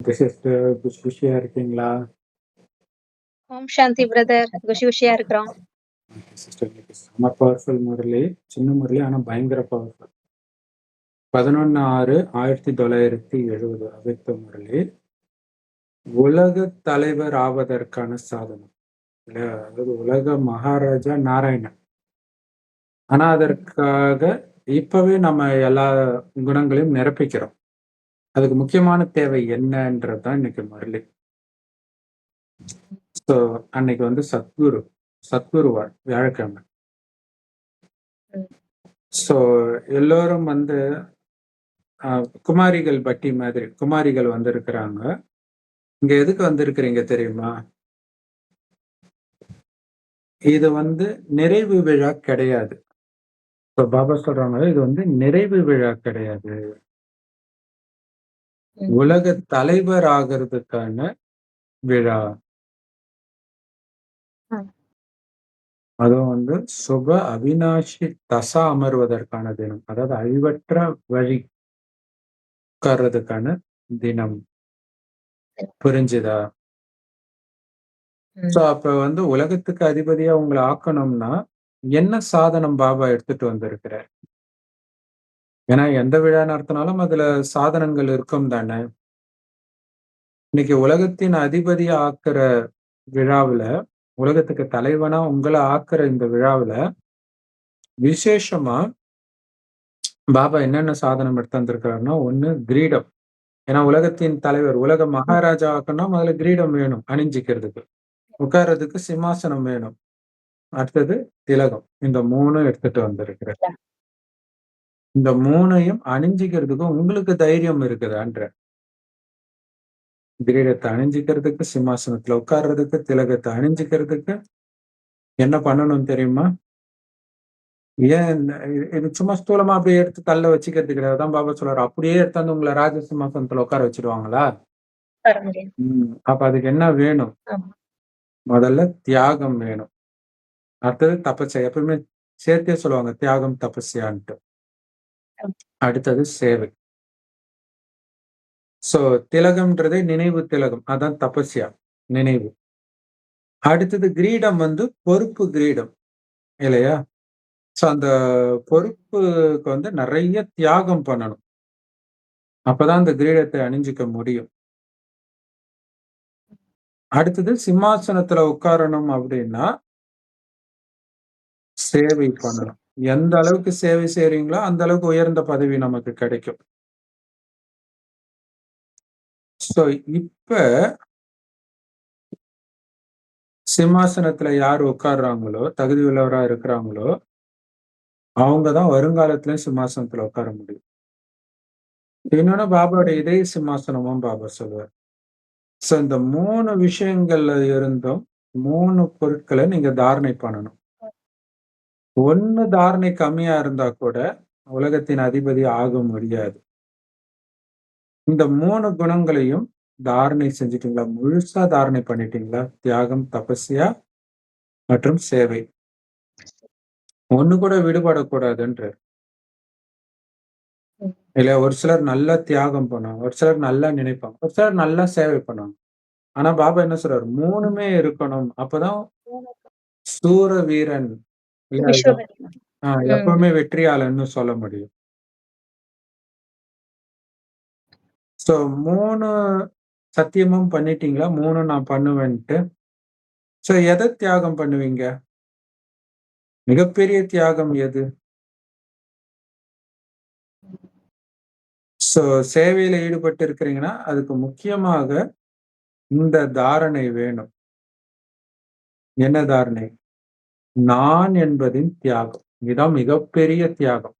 Sister குஷி குஷியா இருக்கீங்களா? ஓம் சாந்தி பிரதர். குஷி குஷியா இருக்கிறோம். Okay sister. இன்னைக்கு செம்ம பவர்ஃபுல் முரளி. சின்ன முரளி ஆனா பயங்கர பவர்ஃபுல். 11/6/1970 அவ்யக்த முரளி. உலக தலைவர் ஆவதற்கான சாதனம். இல்லையா? அதாவது உலக மகாராஜா நாராயணன். ஆனா அதற்காக இப்பவே நம்ம எல்லா குணங்களையும் நிரப்பிக்கிறோம். அதுக்கு முக்கியமான தேவை என்னன்றது தான் இன்னைக்கு முரளி. ஸோ அன்னைக்கு வந்து சத்குரு சத்குருவார் வியாழக்கிழமை. ஸோ எல்லோரும் வந்து குமாரிகள் பட்டி மாதிரி குமாரிகள் வந்திருக்கிறாங்க. இங்க எதுக்கு வந்திருக்கிறீங்க தெரியுமா? இது வந்து நிறைவு விழா கிடையாது. இப்போ பாபா சொல்றாங்க, இது வந்து நிறைவு விழா கிடையாது. உலக தலைவர் ஆகறதுக்கான விழா. அதுவும் வந்து சுப அவிநாஷி தசா அமர்வதற்கான தினம். அதாவது அழிவற்ற வழி உட்கார்றதுக்கான தினம். புரிஞ்சுதா? ம். அப்ப வந்து உலகத்துக்கு அதிபதியா உங்கள ஆக்கணும்னா, என்ன சாதனம் பாபா எடுத்துட்டு வந்திருக்கிறார்? ஏன்னா எந்த விழா நடத்தினாலும் அதுல சாதனங்கள் இருக்கும் தானே! இன்னைக்கு உலகத்தின் அதிபதியா ஆக்குற விழாவுல, உலகத்துக்கு தலைவனா உங்களை ஆக்குற இந்த விழாவுல, விசேஷமா பாபா என்னென்ன சாதனம் எடுத்து வந்திருக்கிறார்ன்னா, 1 கிரீடம். ஏன்னா உலகத்தின் தலைவர், உலக மகாராஜா ஆக்கணும்னா முதல்ல கிரீடம் வேணும் அணிஞ்சிக்கிறதுக்கு. உட்கார்றதுக்கு சிம்மாசனம் வேணும். அடுத்தது திலகம். இந்த மூணும் எடுத்துட்டு வந்திருக்கிறார். இந்த 3யும் அணிஞ்சிக்கிறதுக்கு உங்களுக்கு தைரியம் இருக்குதான்றேன். கிரீடத்த அணிஞ்சிக்கிறதுக்கு, சிம்மாசனத்துல உட்கார்றதுக்கு, திலகத்த அணிஞ்சிக்கிறதுக்கு என்ன பண்ணணும் தெரியுமா? ஏன் இது சும்மா ஸ்தூலமா அப்படியே எடுத்து தள்ள வச்சுக்கிறது கிடையாது. அதான் பாபா சொல்றாரு. அப்படியே எடுத்தாந்து உங்கள ராஜ சிம்மாசனத்துல உட்கார வச்சுடுவாங்களா? வர முடியாது. ம். அப்ப அதுக்கு என்ன வேணும்? முதல்ல தியாகம் வேணும். அடுத்தது தபஸ்யா. எப்பவுமே சேர்த்தே சொல்லுவாங்க. தியாகம், தபஸ்யான்ட்டு. அடுத்தது சேவை. ஸோ திலகம்ன்றதே நினைவு திலகம். அதான் தபஸ்யா. நினைவு. அடுத்தது கிரீடம் வந்து பொறுப்பு கிரீடம். இல்லையா? ஸோ அந்த பொறுப்புக்கு வந்து நிறைய தியாகம் பண்ணணும். அப்பதான் அந்த கிரீடத்தை அணிஞ்சிக்க முடியும். அடுத்தது சிம்மாசனத்துல உட்காரணும் அப்படின்னா சேவை பண்ணணும். எந்த அளவுக்கு சேவை செய்றீங்களோ, அந்த அளவுக்கு உயர்ந்த பதவி நமக்கு கிடைக்கும். ஸோ இப்ப சிம்மாசனத்துல யார் உட்கார்றாங்களோ, தகுதி உள்ளவரா இருக்கிறாங்களோ, அவங்க தான் வருங்காலத்திலயும் சிம்மாசனத்துல உட்கார முடியும். இன்னொன்னு பாபாவோட ம். இதய சிம்மாசனமும் பாபா சொல்லுவார். ஸோ இந்த மூணு விஷயங்கள்ல இருந்தும் மூணு பொருட்களை நீங்க தாரணை பண்ணணும். 1 தாரணை கம்மியா இருந்தா கூட உலகத்தின் அதிபதி ஆக முடியாது. இந்த 3 குணங்களையும் தாரணை செஞ்சுட்டீங்களா? முழுசா தாரணை பண்ணிட்டீங்களா? தியாகம், தபஸ்யா மற்றும் சேவை. 1 கூட விடுபடக்கூடாதுன்றார். ம். இல்லையா? ஒரு சிலர் நல்லா தியாகம் பண்ணுவாங்க. ஒரு சிலர் நல்லா நினைப்பாங்க. ஒரு சிலர் நல்லா சேவை பண்ணுவாங்க. ஆனா பாபா என்ன சொல்றாரு? ம். 3மே இருக்கணும். அப்பதான் சூர வீரன் எப்பவுமே வெற்றியாளன்னு சொல்ல முடியும். ஸோ 3 சத்தியமும் பண்ணிட்டீங்களா? 3 நான் பண்ணுவேன்ட்டு. ஸோ எத தியாகம் பண்ணுவீங்க? மிகப்பெரிய தியாகம் எது? ஸோ சேவையில ஈடுபட்டு இருக்கிறீங்கன்னா, அதுக்கு முக்கியமாக இந்த தாரணை வேணும். என்ன தாரணை? நான் என்பதின் தியாகம். இதுதான் மிகப்பெரிய தியாகம்.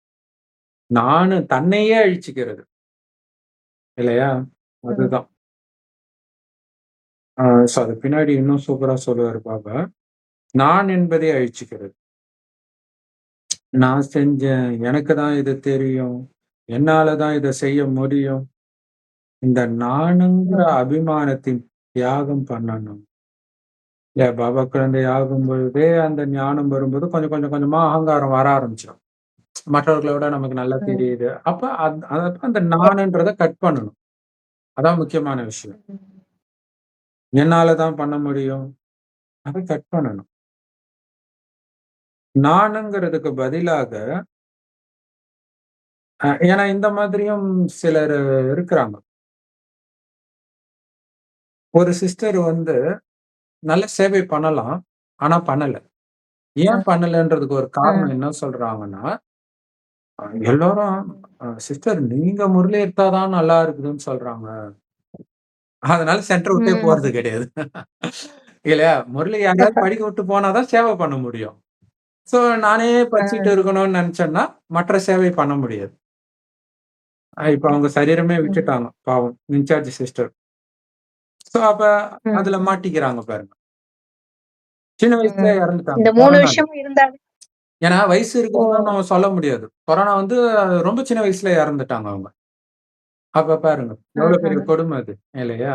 நானு தன்னையே அழிச்சுக்கிறது. இல்லையா? அதுதான். ஸோ அது பின்னாடி இன்னும் சூப்பரா சொல்லுவாரு பாபா. நான் என்பதை அழிச்சுக்கிறது. நான் செஞ்சேன். எனக்கு தான் இது தெரியும். என்னால தான் இத செய்ய முடியும். இந்த நானுங்கிற அபிமானத்தின் தியாகம் பண்ணணும். இல்ல பாபா குழந்தை ஆகும் பொழுதே அந்த ஞானம் வரும்போது கொஞ்சம் கொஞ்சம் கொஞ்சமா அகங்காரம் வர ஆரம்பிச்சிரும். மற்றவர்கள விட நமக்கு நல்லா. தெரியுது. அப்ப அந்த நானுன்றத கட் பண்ணணும். அதான் முக்கியமான விஷயம். ம். என்னால தான் பண்ண முடியும். அத கட் பண்ணணும். நானுங்கிறதுக்கு பதிலாக ஏன்னா இந்த மாதிரியும் சிலர் இருக்கிறாங்க. ஒரு சிஸ்டர் வந்து நல்ல சேவை பண்ணலாம். ஆனா பண்ணல. ஏன் பண்ணலன்றதுக்கு ஒரு. காரணம் என்ன சொல்றாங்கன்னா, எல்லாரும் சிஸ்டர் நீங்க முரளி எடுத்தா தான் நல்லா இருக்குதுன்னு சொல்றாங்க. அதனால சென்டர் விட்டே போறது. கிடையாது. இல்லையா? முரளி யாரையாவது படிக்க விட்டு போனா தான் சேவை பண்ண முடியும். ஸோ நானே படிச்சுட்டு. இருக்கணும்னு நெனச்சேன்னா, மற்ற சேவை பண்ண முடியாது. இப்ப அவங்க சரீரமே. விட்டுட்டாங்க. பாவம். Incharge sister. ஸோ அப்ப அதுல. மாட்டிக்கிறாங்க பாருங்க. சின்ன வயசுல. இறந்துட்டாங்க. இந்த 3 கொரோனால. விஷயமும் இருந்தாலே ஏன்னா வயசு ஓ! இருக்குதுன்னு நம்ம சொல்ல முடியாது. கொரோனா வந்து ரொம்ப சின்ன வயசுல இறந்துட்டாங்க அவங்க. அப்ப பாருங்க. எவ்வளோ பெரிய. கொடும அது. இல்லையா?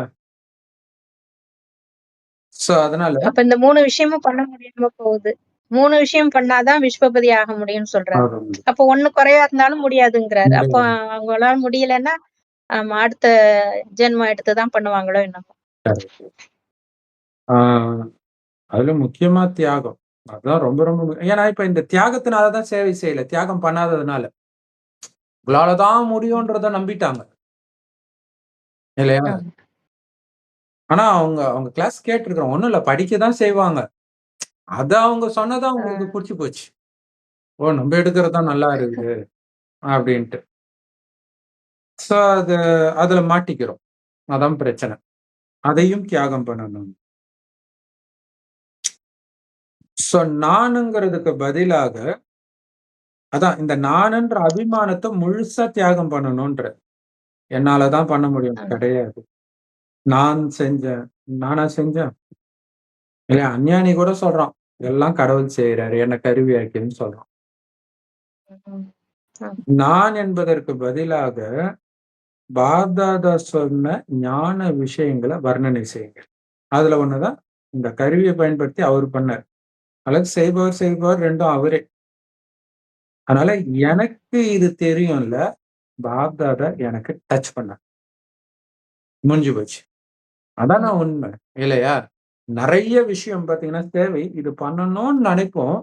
ஸோ அதனால அப்ப இந்த 3 விஷயமும் பண்ண முடியாம போகுது. 3 விஷயம் பண்ணா தான் விஸ்வபதி ஆக முடியும்னு சொல்றாரு. அப்ப 1 குறைவா இருந்தாலும் முடியாதுங்கிறாரு. அப்ப. அவங்களால முடியலன்னா, ஆமா அடுத்த ஜென்மம் எடுத்து தான் பண்ணுவாங்களோ என்னமோ! கரெக்ட். ஆ அதுல முக்கியமா தியாகம். அதான் ரொம்ப ரொம்ப மு ஏன்னா இப்ப இந்த தியாகத்தினால தான் சேவை செய்யல. தியாகம் பண்ணாததுனால. உங்களால தான் ம். முடியும்ன்றத நம்பிட்டாங்க. இல்லையா? ஆமா. ஆனா அவங்க அவங்க கிளாஸ் கேட்டுருக்கிறோம். ஒண்ணும் இல்ல படிக்க தான் செய்வாங்க. அத அவங்க சொன்னது ஆ. அவங்களுக்கு புடிச்சு போச்சு. ஓ! நம்ப எடுக்கிறது தான் நல்லா இருக்குது. அப்டின்ட்டு. ஸோ அது அதுல மாட்டிக்கிறோம். அதான் பிரச்சனை. அதையும் தியாகம் பண்ணணும். ஸோ நானுங்கிறதுக்கு பதிலாக அதான் இந்த நானுன்ற அபிமானத்த முழுசா தியாகம் பண்ணணுன்ற. என்னால தான் பண்ண முடியும். கிடையாது. நான் செஞ்சேன். நானா செஞ்சேன்? இல்ல அஞ்ஞானி கூட சொல்றான். எல்லாம் கடவுள் செய்றாரு. என்ன கருவியாக்கின்னு சொல்றான். ம். ஆ. நான் என்பதற்கு பதிலாக பாப்தாதா சொன்ன ஞான விஷயங்கள வர்ணனை செய்யுங்க. அதுல ஒண்ணு தான் இந்த கருவிய பயன்படுத்தி அவரு பண்ணாரு. அல்லது செய்பவர், செய்பவர் 2ம் அவரே. அதனால. எனக்கு இது தெரியும்ல. பாப்தாதா எனக்கு டச் பண்ணார். முடிஞ்சு போச்சு. அதான ம். உண்மை. இல்லையா? நெறைய விஷயம் பார்த்தீங்கன்னா, தேவை. இது பண்ணணும்னு நெனைப்போம்.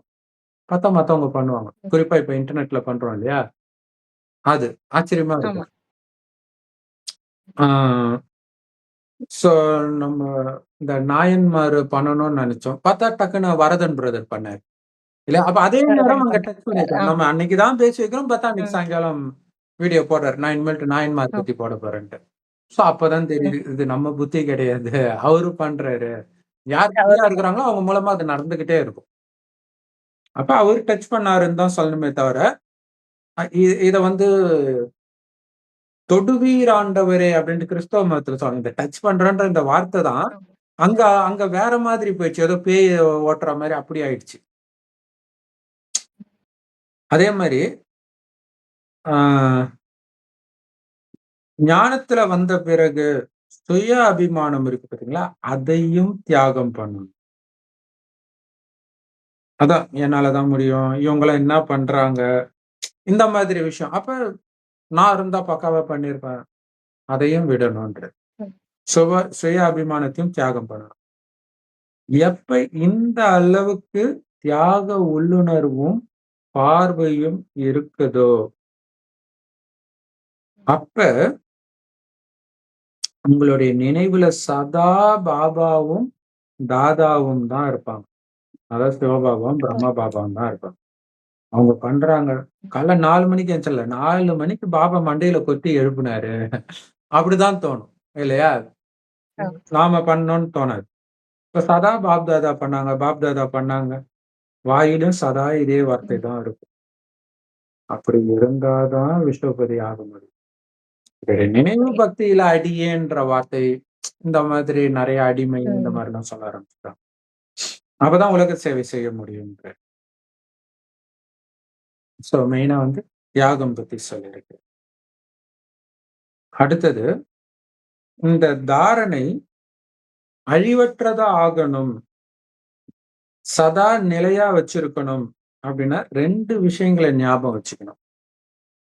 பார்த்தா மத்தவங்க பண்ணுவாங்க. குறிப்பா இப்ப இன்டர்நெட்ல பண்றோம் இல்லையா? அது. ஆச்சரியமா. இருக்கும். ஸோ நம்ம இந்த நாயன்மார் பண்ணணும்னு நெனச்சோம். பார்த்தா டக்குனு வரதன் பிரதர் பண்ணாரு. இல்லையா? அப்ப அதே நேரம் அங்க டச் பண்ணியிருக்காரு. பண்ணிட்டோம். நம்ம. அன்னைக்கு தான் பேசி வைக்கிறோம். பார்த்தா அன்னைக்கு. சாயங்காலம் வீடியோ போடுறாரு. நான் இனிமேல்ட்டு நாயன்மார். பத்தி போட போறேன்ட்டு. ஸோ அப்பதான். தெரியுது. இது நம்ம புத்தி கிடையாது. அவரு பண்றாரு. யார் அவர்தான் இருக்கிறாங்களோ அவங்க மூலமா அது நடந்துகிட்டே இருக்கும். அப்ப அவரு டச் பண்ணாருன்னு தான் சொல்லணுமே தவிர, இத வந்து "தொடுவீர் ஆண்டவரே" அப்படின்ட்டு கிறிஸ்தவ மதத்துல சொல்றாங்க. இந்த டச் பண்றேன்ற இந்த வார்த்தை தான். அங்க அங்க வேற மாதிரி போயிடுச்சு. ஏதோ பேய் ஓட்டுற மாரி அப்படி ஆயிடுச்சு. அதே ஆ ஞானத்துல வந்த பிறகு சுய அபிமானம் இருக்கு பார்த்தீங்களா? அதையும் தியாகம் பண்ணணும். அதான் என்னால தான் முடியும். இவங்கலாம் என்ன பண்றாங்க? இந்த மாதிரி விஷயம். அப்ப நான் இருந்தா பக்காவா பண்ணியிருப்பேன். அதையும் விடணுன்றது. ம். சுவ சுய அபிமானத்தையும் தியாகம் பண்ணணும். எப்ப இந்த அளவுக்கு தியாக உள்ளுணர்வும், பார்வையும் இருக்குதோ அப்ப உங்களுடைய நினைவுல சதா பாபாவும், தாதாவும் தான் இருப்பாங்க. அதாவது சிவபாபாவும், பிரம்மா பாபாவும் தான் இருப்பாங்க. அவங்க பண்றாங்க. காலைல 4 மணிக்கு எந்திரிச்சல 4 மணிக்கு பாபா மண்டையில கொத்தி எழுப்புனாரு. அப்படிதான் தோணும். இல்லையா? நாம பண்ணோம்னு தோணாது. இப்ப சதா பாப் தாதா பண்ணாங்க, பாப் தாதா பண்ணாங்க. வாயிலும் சதா இதே வார்த்தை. தான் இருக்கும். அப்படி இருந்தா தான் விஸ்வபதி ஆக முடியும். நினைவு. பக்தியில அடியேன்ற வார்த்தை, இந்த மாதிரி நெறைய அடிமை இந்த ம். மாரிலாம் சொல்ல ஆரம்பிச்சுட்டாங்க. அப்பதான் உலக சேவை செய்ய முடியும்ன்றாரு. ஸோ மெயினாக வந்து தியாகம் பத்தி சொல்லியிருக்கு. அடுத்தது, இந்த தாரணை அழிவற்றதா ஆகணும். சதா நிலையா வச்சிருக்கணும் அப்படின்னா ரெண்டு விஷயங்களை ஞாபகம் வச்சுக்கணும்.